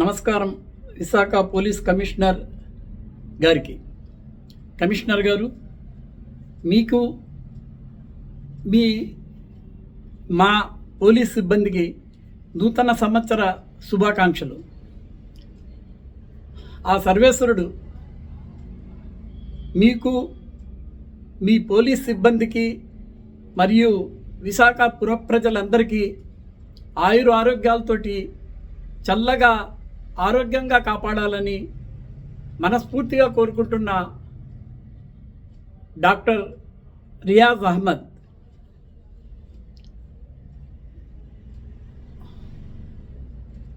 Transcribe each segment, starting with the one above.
నమస్కారం Visakha police commissioner గారికి. Commissioner గారు మీకు మీ మా పోలీస్ సిబ్బందికి నూతన సంవత్సర శుభాకాంక్షలు. ఆ సర్వేశ్వరుడు మీకు మీ పోలీస్ సిబ్బందికి మరియు విశాఖ పుర ప్రజలందరికీ ఆయుర ఆరోగ్యాలతోటి చల్లగా ఆరోగ్యంగా కాపాడాలని మనస్ఫూర్తిగా కోరుకుంటున్న డాక్టర్ రియాజ్ అహ్మద్.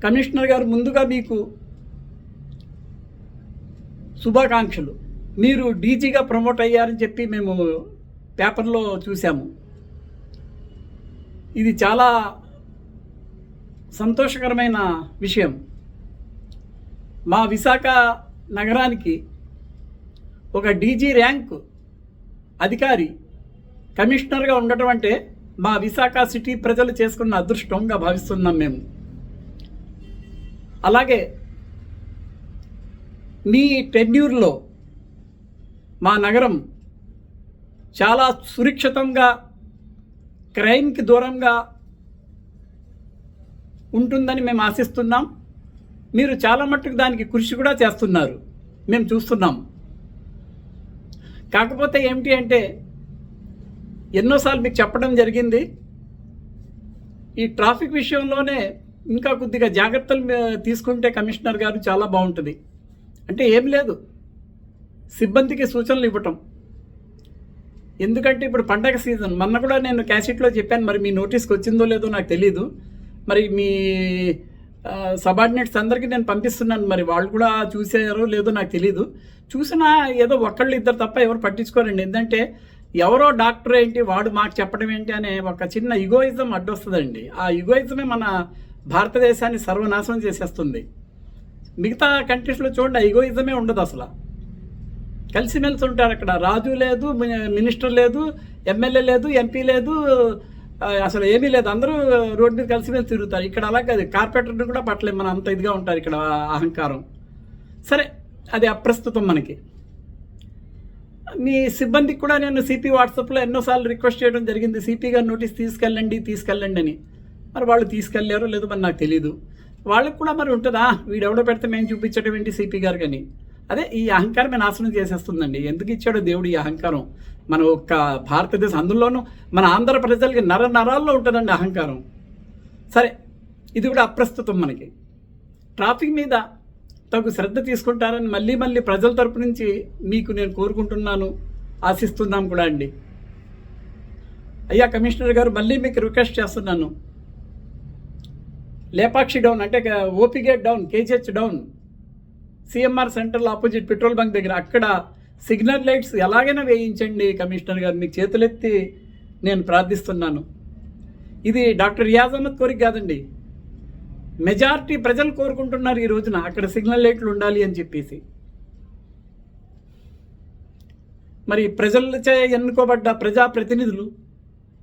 కమిషనర్ గారు ముందుగా మీకు శుభాకాంక్షలు. మీరు డీజీగా ప్రమోట్ అయ్యారని చెప్పి మేము పేపర్లో చూసాము ఇది చాలా సంతోషకరమైన విషయం. మా విశాఖ నగరానికి ఒక డీజీ ర్యాంక్ అధికారి కమిషనర్గా ఉండటం అంటే మా విశాఖ సిటీ ప్రజలు చేసుకున్న అదృష్టంగా భావిస్తున్నాం మేము. అలాగే మీ టెన్యూర్లో మా నగరం చాలా సురక్షితంగా క్రైమ్కి దూరంగా ఉంటుందని మేము ఆశిస్తున్నాం. మీరు చాలా మట్టుకు దానికి కృషి కూడా చేస్తున్నారు. మేము చూస్తున్నాం. కాకపోతే ఏమిటి అంటే ఎన్నోసార్లు మీకు చెప్పడం జరిగింది. ఈ ట్రాఫిక్ విషయంలోనే ఇంకా కొద్దిగా జాగ్రత్తలు తీసుకుంటే కమిషనర్ గారు చాలా బాగుంటుంది. అంటే ఏం లేదు. సిబ్బందికి సూచనలు ఇవ్వటం. ఎందుకంటే ఇప్పుడు పండగ సీజన్. మొన్న కూడా నేను క్యాసెట్లో చెప్పాను మరి మీ నోటీస్కి వచ్చిందో లేదో నాకు తెలియదు మరి మీ సబార్డినేట్స్ అందరికీ నేను పంపిస్తున్నాను. మరి వాళ్ళు కూడా చూసారో లేదో నాకు తెలియదు చూసినా ఏదో ఒకళ్ళు ఇద్దరు తప్ప ఎవరు పట్టించుకోరండి. ఎందుకంటే ఎవరో డాక్టర్ ఏంటి వాడు మాకు చెప్పడం ఏంటి అనే ఒక చిన్న ఇగోయిజం అడ్డొస్తుందండి. ఆ ఇగోయిజమే మన భారతదేశాన్ని సర్వనాశనం చేసేస్తుంది. మిగతా కంట్రీస్లో చూడండి ఆ ఇగోయిజమే ఉండదు అసలు. కలిసిమెలిసి ఉంటారు అక్కడ. రాజు లేదు మినిస్టర్ లేదు ఎమ్మెల్యే లేదు ఎంపీ లేదు అసలు ఏమీ లేదు. అందరూ రోడ్డు మీద కలిసిమెలిసి తిరుగుతారు. ఇక్కడ అలా కాదు. కార్పొరేటర్ని కూడా పట్టలేము. మనం అంత ఇదిగా ఉంటారు ఇక్కడ అహంకారం. సరే అది అప్రస్తుతం మనకి. మీ సిబ్బందికి కూడా నేను సిపి వాట్సాప్లో ఎన్నోసార్లు రిక్వెస్ట్ చేయడం జరిగింది. సిపి గారు నోటీస్ తీసుకెళ్ళండి తీసుకెళ్ళండి అని. మరి వాళ్ళు తీసుకెళ్ళారో లేదో మరి నాకు తెలియదు వాళ్ళకి కూడా మరి ఉంటుందా? వీడెవడో పెడితే మేము చూపించడం ఏంటి సిపి గారు కానీ అదే ఈ అహంకారమే నాశనం చేసేస్తుందండి. ఎందుకు ఇచ్చాడో దేవుడు ఈ అహంకారం? మన ఒక్క భారతదేశం అందులోనూ మన ఆంధ్ర ప్రజలకి నర నరాల్లో ఉంటుందండి అహంకారం. సరే ఇది కూడా అప్రస్తుతం మనకి. ట్రాఫిక్ మీద తగు శ్రద్ధ తీసుకుంటారని మళ్ళీ మళ్ళీ ప్రజల తరపు నుంచి మీకు నేను కోరుకుంటున్నాను ఆశిస్తున్నాం కూడా అండి. అయ్యా కమిషనర్ గారు మళ్ళీ మీకు రిక్వెస్ట్ చేస్తున్నాను. లేపాక్షి డౌన్ అంటే OP gate down KGH down. CMR సెంటర్లో ఆపోజిట్ పెట్రోల్ బంక్ దగ్గర అక్కడ సిగ్నల్ లైట్స్ ఎలాగైనా వేయించండి కమిషనర్ గారు మీకు చేతులెత్తి నేను ప్రార్థిస్తున్నాను. ఇది డాక్టర్ రియాజ్ అహ్మద్ కోరిక కాదండి. మెజారిటీ ప్రజలు కోరుకుంటున్నారు ఈ రోజున అక్కడ సిగ్నల్ లైట్లు ఉండాలి అని చెప్పేసి. మరి ప్రజలచే ఎన్నుకోబడ్డ ప్రజాప్రతినిధులు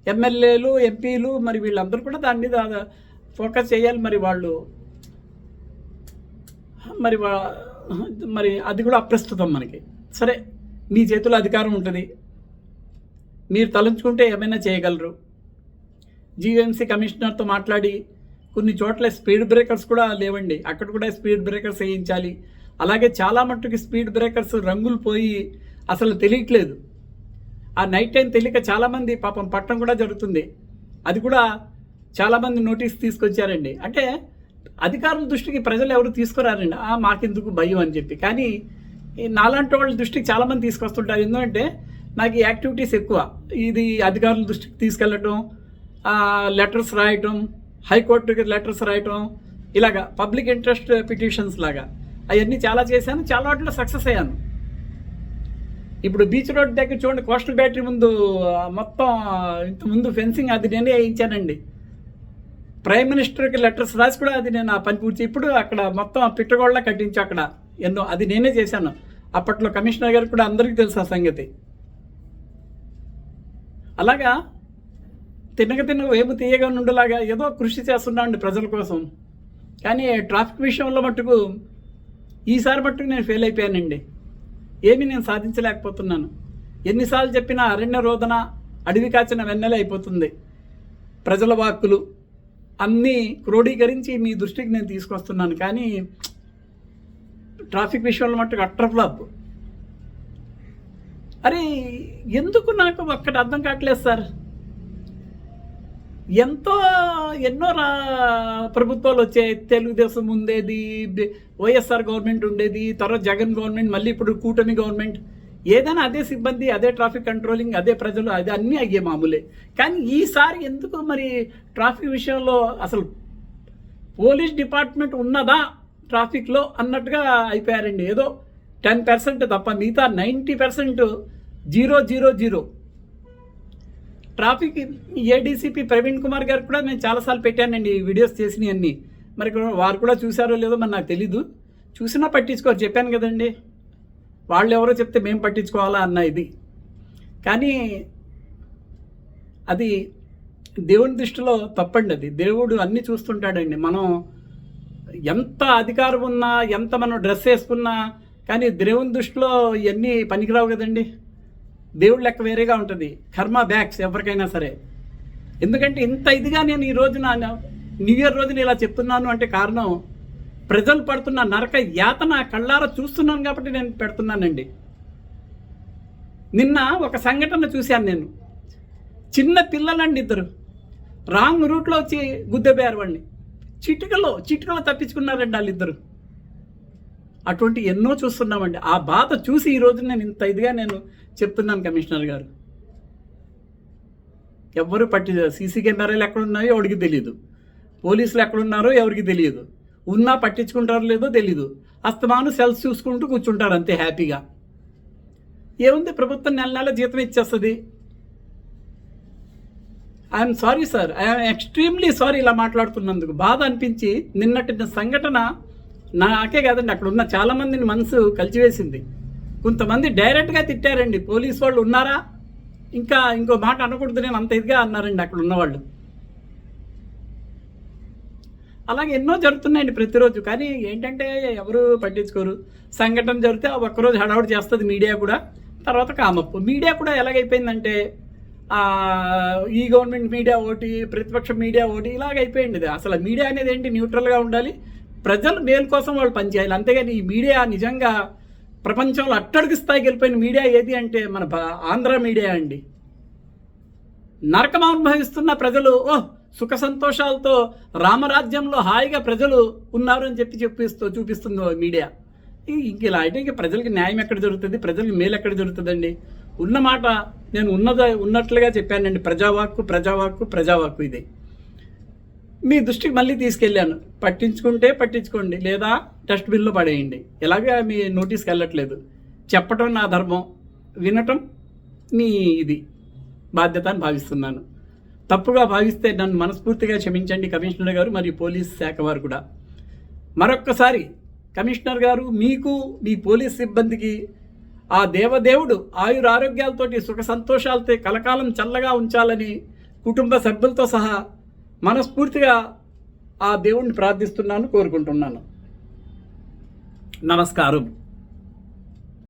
ఎమ్మెల్యేలు ఎంపీలు మరి వీళ్ళందరూ కూడా దాని మీద ఫోకస్ చేయాలి. మరి వాళ్ళు మరి వా- మరి అది కూడా అప్రస్తుతం మనకి. సరే మీ చేతిలో అధికారం ఉంటుంది. మీరు తలంచుకుంటే ఏమైనా చేయగలరు? జీఎంసీ కమిషనర్తో మాట్లాడి కొన్ని చోట్ల స్పీడ్ బ్రేకర్స్ కూడా లేవండి. అక్కడ కూడా స్పీడ్ బ్రేకర్స్ వేయించాలి. అలాగే చాలా మట్టుకు స్పీడ్ బ్రేకర్స్ రంగులు పోయి అసలు తెలియట్లేదు. ఆ నైట్ టైం తెలియక చాలామంది పాపం పట్టడం కూడా జరుగుతుంది. అది కూడా చాలామంది నోటీస్ తీసుకొచ్చారండి. అంటే అధికారుల దృష్టికి ప్రజలు ఎవరు తీసుకురారండి? ఆ మాకెందుకు భయం అని చెప్పి. కానీ ఈ నాలాంటి వాళ్ళ దృష్టికి చాలామంది తీసుకొస్తుంటారు. ఎందుకంటే నాకు ఈ యాక్టివిటీస్ ఎక్కువ. ఇది అధికారుల దృష్టికి తీసుకెళ్ళటం లెటర్స్ రాయటం హైకోర్టుకి లెటర్స్ రాయటం ఇలాగా పబ్లిక్ ఇంట్రెస్ట్ పిటిషన్స్ లాగా. అవన్నీ చాలా చేశాను. చాలా వాటిలో సక్సెస్ అయ్యాను. ఇప్పుడు బీచ్ రోడ్ దగ్గర చూడండి కోస్టల్ బ్యాటరీ ముందు మొత్తం ఇంత ముందు ఫెన్సింగ్ అది నేనే వేయించానండి. ప్రైమ్ మినిస్టర్కి లెటర్స్ రాసి కూడా అది నేను ఆ పని పూర్తి ఇప్పుడు అక్కడ మొత్తం ఆ పిట్టగోళ్ళ కట్టించి అక్కడ ఎన్నో అది నేనే చేశాను. అప్పట్లో కమిషనర్ గారు కూడా అందరికీ తెలుసు ఆ సంగతి. అలాగా తినక తినక వేపు తీయగా నుండిలాగా ఏదో కృషి చేస్తున్నాండి ప్రజల కోసం. కానీ ట్రాఫిక్ విషయంలో మట్టుకు ఈసారి మట్టుకు నేను ఫెయిల్ అయిపోయానండి. ఏమీ నేను సాధించలేకపోతున్నాను. ఎన్నిసార్లు చెప్పినా అరణ్య రోదన అడవి కాచిన వెన్నెల అయిపోతుంది. ప్రజల వాక్కులు అన్నీ క్రోడీకరించి మీ దృష్టికి నేను తీసుకొస్తున్నాను. కానీ ట్రాఫిక్ విషయంలో మట్టుకు అట్టర్ ఫ్లాప్. అరే ఎందుకు నాకు ఒక్కటి అర్థం కావట్లేదు సార్? ఎంతో ఎన్నో రా ప్రభుత్వాలు వచ్చాయి. తెలుగుదేశం ఉండేది వైఎస్ఆర్ గవర్నమెంట్ ఉండేది తర్వాత జగన్ గవర్నమెంట్ మళ్ళీ ఇప్పుడు కూటమి గవర్నమెంట్. ఏదైనా అదే సిబ్బంది అదే ట్రాఫిక్ కంట్రోలింగ్ అదే ప్రజలు అదే అన్నీ అయ్యే మామూలే. కానీ ఈసారి ఎందుకు మరి ట్రాఫిక్ విషయంలో అసలు పోలీస్ డిపార్ట్మెంట్ ఉన్నదా ట్రాఫిక్లో అన్నట్టుగా అయిపోయారండి. ఏదో టెన్ పర్సెంట్ తప్ప మిగతా ninety percent zero zero zero. Traffic ADCP Praveen Kumar గారు కూడా నేను చాలాసార్లు పెట్టానండి ఈ వీడియోస్ చేసినవి అన్నీ మరి ఇక్కడ వారు కూడా చూసారో లేదో మరి నాకు తెలీదు. చూసినా పట్టించుకోరు చెప్పాను కదండి. వాళ్ళు ఎవరో చెప్తే మేము పట్టించుకోవాలా అన్న ఇది. కానీ అది దేవుని దృష్టిలో తప్పండి అది. దేవుడు అన్నీ చూస్తుంటాడండి. మనం ఎంత అధికారం ఉన్నా ఎంత మనం డ్రెస్ వేసుకున్నా కానీ దేవుని దృష్టిలో ఇవన్నీ పనికిరావు కదండి. దేవుడు లెక్క వేరేగా ఉంటుంది. కర్మ బ్యాగ్స్ ఎవరికైనా సరే. ఎందుకంటే ఇంత ఇదిగా నేను ఈ రోజున న్యూ ఇయర్ రోజున ఇలా చెప్తున్నాను అంటే కారణం ప్రజలు పడుతున్న నరక యాతన కళ్ళారా చూస్తున్నాను కాబట్టి నేను పెడుతున్నానండి. నిన్న ఒక సంఘటన చూశాను నేను. చిన్న పిల్లలండి ఇద్దరు. రాంగ్ రూట్లో వచ్చి గుద్దెపోయారు వాడిని చిటికలో చిటికలో తప్పించుకున్నారండి వాళ్ళిద్దరు. అటువంటి ఎన్నో చూస్తున్నామండి. ఆ బాధ చూసి ఈ రోజు నేను ఇంత ఇదిగా నేను చెప్తున్నాను కమిషనర్ గారు. ఎవ్వరు పట్టి సీసీ కెమెరాలు ఎక్కడున్నాయో ఎవరికి తెలియదు పోలీసులు ఎక్కడున్నారో ఎవరికి తెలియదు ఉన్నా పట్టించుకుంటారో లేదో తెలీదు. అస్తమాను సెల్స్ చూసుకుంటూ కూర్చుంటారు అంతే హ్యాపీగా. ఏముంది ప్రభుత్వం నెల నెల జీతం ఇచ్చేస్తుంది? I'm sorry sir I'm extremely sorry ఇలా మాట్లాడుతున్నందుకు. బాధ అనిపించి నిన్నటి సంఘటన నాకే కాదండి అక్కడ ఉన్న చాలామందిని మనసు కలిచివేసింది. కొంతమంది డైరెక్ట్గా తిట్టారండి. పోలీస్ వాళ్ళు ఉన్నారా? ఇంకా ఇంకో మాట అనకూడదు నేను అంత ఇదిగా అన్నారండి అక్కడ ఉన్నవాళ్ళు. అలాగే ఎన్నో జరుగుతున్నాయండి ప్రతిరోజు. కానీ ఏంటంటే ఎవరు పట్టించుకోరు. సంఘటన జరిగితే ఆ ఒక్కరోజు హడావుడి చేస్తుంది మీడియా కూడా. తర్వాత కామప్పు. మీడియా కూడా ఎలాగైపోయిందంటే ఈ గవర్నమెంట్ మీడియా ఒకటి ప్రతిపక్ష మీడియా ఒకటి ఇలాగ అయిపోయింది అసలు మీడియా అనేది ఏంటి? న్యూట్రల్గా ఉండాలి. ప్రజలు మేలు కోసం వాళ్ళు పనిచేయాలి. అంతేగాని ఈ మీడియా నిజంగా ప్రపంచంలో అట్టడుగు స్థాయికి వెళ్ళిపోయిన మీడియా ఏది అంటే మన ఆంధ్ర మీడియా అండి. నరకం అనుభవిస్తున్న ప్రజలు ఓహ్ సుఖ సంతోషాలతో రామరాజ్యంలో హాయిగా ప్రజలు ఉన్నారు అని చెప్పి చెప్పిస్తూ చూపిస్తుంది మీడియా. ఇంక ఇలా అయితే ఇంక ప్రజలకి న్యాయం ఎక్కడ జరుగుతుంది? ప్రజలకి మేలు ఎక్కడ జరుగుతుందండి? ఉన్న మాట నేను ఉన్నద ఉన్నట్లుగా చెప్పానండి. ప్రజావాక్కు ప్రజావాక్కు ప్రజావాక్కు ఇది. మీ దృష్టికి మళ్ళీ తీసుకెళ్ళాను. పట్టించుకుంటే పట్టించుకోండి. లేదా డస్ట్బిన్లో పడేయండి. ఎలాగా మీ నోటీస్కి వెళ్ళట్లేదు. చెప్పటం నా ధర్మం. వినటం మీ ఇది. బాధ్యత అని భావిస్తున్నాను. తప్పుగా భావిస్తే నన్ను మనస్ఫూర్తిగా క్షమించండి కమిషనర్ గారు మరియు పోలీస్ శాఖ వారు కూడా. మరొక్కసారి కమిషనర్ గారు మీకు మీ పోలీస్ సిబ్బందికి ఆ దేవదేవుడు ఆయుర ఆరోగ్యాలతోటి సుఖ సంతోషాలతో కలకాలం చల్లగా ఉంచాలని కుటుంబ సభ్యులతో సహా మనస్ఫూర్తిగా ఆ దేవుణ్ణి ప్రార్థిస్తున్నాను కోరుకుంటున్నాను. నమస్కారం.